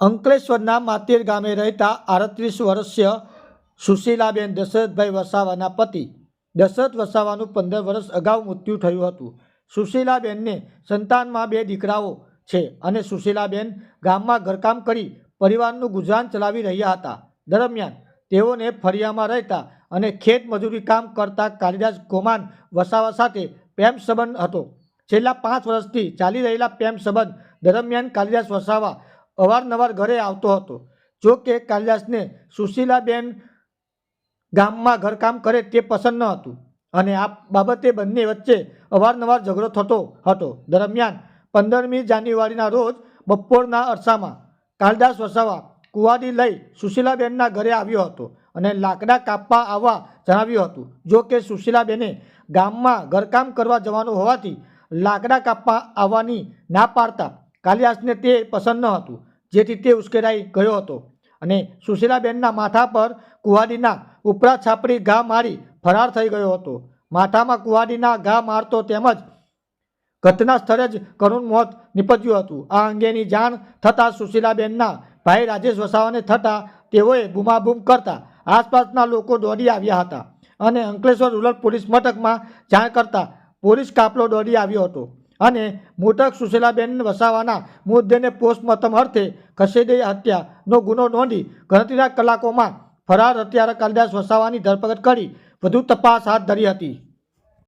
અંકલેશ્વરના માતેર ગામે રહેતા આડત્રીસ વર્ષીય સુશીલાબેન દશરથભાઈ વસાવાના પતિ. દશરથ વસાવાનું પંદર વર્ષ અગાઉ મૃત્યુ થયું હતું. સુશીલાબેનને સંતાનમાં બે દીકરાઓ છે અને સુશીલાબેન ગામમાં ઘરકામ કરી પરિવારનું ગુજરાન ચલાવી રહ્યા હતા. દરમિયાન તેઓને ફરિયામાં રહેતા અને ખેત મજૂરી કામ કરતા કાલિદાસ ગોમાન વસાવા સાથે પ્રેમ સંબંધ હતો. છેલ્લા પાંચ વર્ષથી ચાલી રહેલા પ્રેમ સંબંધ દરમિયાન કાલિદાસ વસાવા અવારનવાર ઘરે આવતો હતો. જો કે કાલિદાસને સુશીલાબેન ગામમાં ઘરકામ કરે તે પસંદ ન હતું અને આ બાબતે બંને વચ્ચે અવારનવાર ઝઘડો થતો હતો. દરમિયાન પંદરમી જાન્યુઆરીના રોજ બપોરના અરસામાં કાલિદાસ વસાવા કુવાડી લઈ સુશીલાબેનના ઘરે આવ્યો હતો અને લાકડા કાપવા આવવા જણાવ્યું હતું. જો કે સુશીલાબેને ગામમાં ઘરકામ કરવા જવાનું હોવાથી લાકડા કાપવા આવવાની ના પાડતા કાલિદાસને તે પસંદ ન હતું. જેથી તે ઉશ્કેરાઈ ગયો હતો. અને સુશીલાબેનના માથા પર કુવાડીના ઉપરા છાપડી ઘા મારી ફરાર થઈ ગયો હતો. માથામાં કુવાડીના ઘા મારતો તેમજ ઘટના સ્થળે જ કરુણ મોત નીપજ્યું હતું. આ અંગેની જાણ થતાં સુશીલાબેનના ભાઈ રાજેશ વસાવાને થતાં તેઓએ બૂમાબૂમ કરતા આસપાસના લોકો દોડી આવ્યા હતા. અને અંકલેશ્વર રૂરલ પોલીસ મથકમાં જાણ કરતા પોલીસ કાફલો દોડી આવ્યો હતો. અને મૃતક સુશીલાબેન વસાવાના મૃતદેહને પોસ્ટમોર્ટમ અર્થે ખસેડી હત્યાનો ગુનો નોંધી ગણતરીના કલાકોમાં ફરાર હત્યારા કાલિદાસ વસાવાની ધરપકડ કરી વધુ તપાસ હાથ ધરી હતી.